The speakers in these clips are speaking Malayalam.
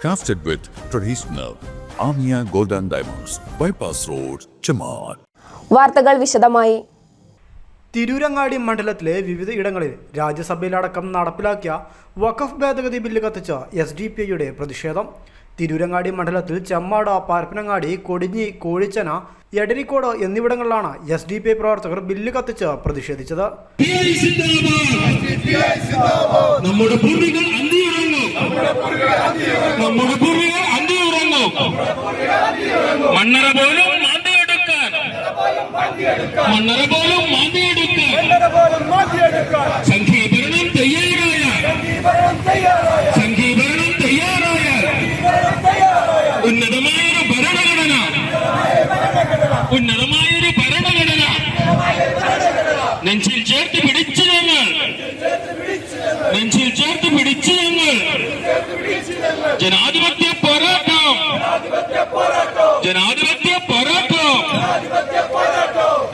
Crafted with traditional Amia Golden Diamonds, Bypass Road, Chamar. വാർത്തകൾ വിശദമായി. തിരൂരങ്ങാടി മണ്ഡലത്തിലെ വിവിധ ഇടങ്ങളിൽ രാജ്യസഭയിലടക്കം നടപ്പിലാക്കിയ വഖഫ് ഭേദഗതി ബില്ല് കത്തിച്ച എസ് ഡി പി ഐയുടെ പ്രതിഷേധം. തിരൂരങ്ങാടി മണ്ഡലത്തിൽ ചെമ്മാട് പാർപ്പനങ്ങാടി കൊടിഞ്ഞി കോഴിച്ചന എടരിക്കോട് എന്നിവിടങ്ങളിലാണ് എസ് ഡി പി ഐ പ്രവർത്തകർ ബില്ല് കത്തിച്ച് പ്രതിഷേധിച്ചത്. നമ്മുടെ പൂർവികൾ അന്തിയുറങ്ങും നമ്മുടെ പൂർവികൾ അന്തിയുറങ്ങും മണ്ണറ പോലും മാന്തിയെടുക്കാൻ മണ്ണറ പോലും മാന്തിയെടുക്കാൻ സംഘീകരണം തയ്യാറായ സംഘീകരണം തയ്യാറായ ഉന്നതമായൊരു ഭരണഘടന ഉന്നതമായൊരു ഭരണഘടന നെഞ്ചിൽ ജനാധിപത്യ പോരാട്ടം. ജനാധിപത്യ പോരാട്ടം.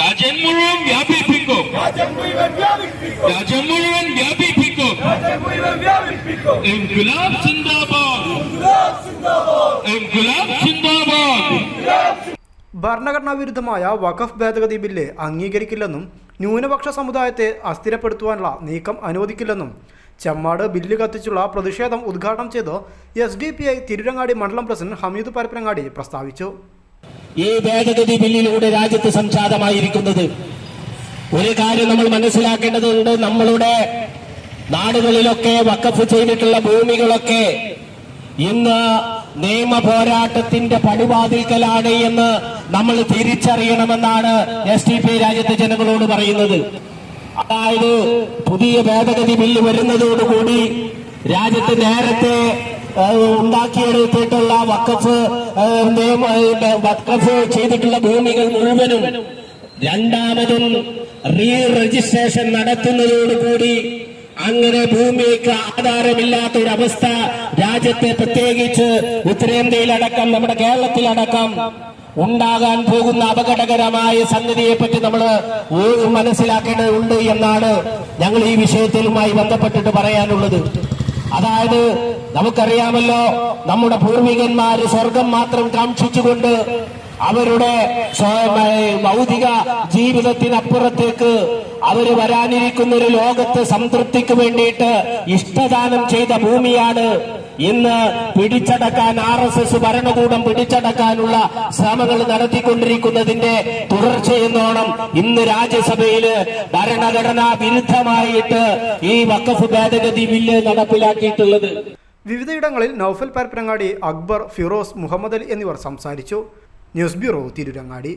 രാജ്യം മുഴുവൻ വ്യാപിപ്പിക്കും. രാജ്യം മുഴുവൻ വ്യാപിപ്പിക്കും. ഇൻകുലാബ് സിന്ദാബാദ് ഇൻകുലാബ് സിന്ദാബാദ് ഭരണഘടനാ വിരുദ്ധമായ വഖഫ് ഭേദഗതി ബില്ല് അംഗീകരിക്കില്ലെന്നും ന്യൂനപക്ഷ സമുദായത്തെ അസ്ഥിരപ്പെടുത്തുവാനുള്ള നീക്കം അനുവദിക്കില്ലെന്നും ചെമ്മാട് ബില്ല് കത്തിച്ചുള്ള പ്രതിഷേധം ഉദ്ഘാടനം ചെയ്ത് S D P I Tirurangadi മണ്ഡലം പ്രസിഡന്റ് ഹമീദ് പരപ്പനങ്ങാടി പ്രസ്താവിച്ചു. ഈ ഭേദഗതി ബില്ലിലൂടെ രാജ്യത്ത് സംജാതമായിരിക്കുന്നത് ഒരു കാര്യം നമ്മൾ മനസ്സിലാക്കേണ്ടതുണ്ട്. നമ്മളുടെ നാടുകളിലൊക്കെ വക്കഫ് ചെയ്തിട്ടുള്ള ഭൂമികളൊക്കെ ഇന്ന് നിയമ പോരാട്ടത്തിന്റെ പടിവാതിൽക്കലാണ് എന്ന് നമ്മൾ തിരിച്ചറിയണമെന്നാണ് എസ് ടി പി രാജ്യത്തെ ജനങ്ങളോട് പറയുന്നത്. അതായത് പുതിയ ഭേദഗതി ബില്ല് വരുന്നതോടുകൂടി രാജ്യത്ത് നേരത്തെ ഉണ്ടാക്കിയെടുത്തിട്ടുള്ള വക്കഫ് വക്കഫ് ചെയ്തിട്ടുള്ള ഭൂമികൾ മുഴുവനും രണ്ടാമതും റീ രജിസ്ട്രേഷൻ നടത്തുന്നതോടുകൂടി അങ്ങനെ ഭൂമിക്ക് ആധാരമില്ലാത്ത ഒരു അവസ്ഥ രാജ്യത്തെ പ്രത്യേകിച്ച് ഉത്തരേന്ത്യയിലടക്കം നമ്മുടെ കേരളത്തിലടക്കം ഉണ്ടാകാൻ പോകുന്ന അപകടകരമായ സന്നിധിയെ പറ്റി നമ്മൾ മനസ്സിലാക്കേണ്ടതുണ്ട് എന്നാണ് ഞങ്ങൾ ഈ വിഷയത്തിലുമായി ബന്ധപ്പെട്ടിട്ട് പറയാനുള്ളത്. അതായത് നമുക്കറിയാമല്ലോ നമ്മുടെ പൂർവികന്മാർ സ്വർഗം മാത്രം കാക്ഷിച്ചുകൊണ്ട് അവരുടെ ഭൗതിക ജീവിതത്തിനപ്പുറത്തേക്ക് അവർ വരാനിരിക്കുന്ന ഒരു ലോകത്ത് സംതൃപ്തിക്ക് വേണ്ടിയിട്ട് ഇഷ്ടദാനം ചെയ്ത ഭൂമിയാണ് ഇന്ന് പിടിച്ചടക്കാൻ ആർ എസ് എസ് ഭരണകൂടം പിടിച്ചടക്കാനുള്ള ശ്രമങ്ങൾ നടത്തിക്കൊണ്ടിരിക്കുന്നതിന്റെ തുടർച്ചയെന്നോണം ഇന്ന് രാജ്യസഭയിൽ ഭരണഘടനാ വിരുദ്ധമായിട്ട് ഈ വക്കഫ് ഭേദഗതി ബില്ല് നടപ്പിലാക്കിയിട്ടുള്ളത്. വിവിധയിടങ്ങളിൽ നൌഫൽ പരപ്പനങ്ങാടി അക്ബർ ഫിറോസ് മുഹമ്മദ് അലി എന്നിവർ സംസാരിച്ചു. News bureau Tirurangadi.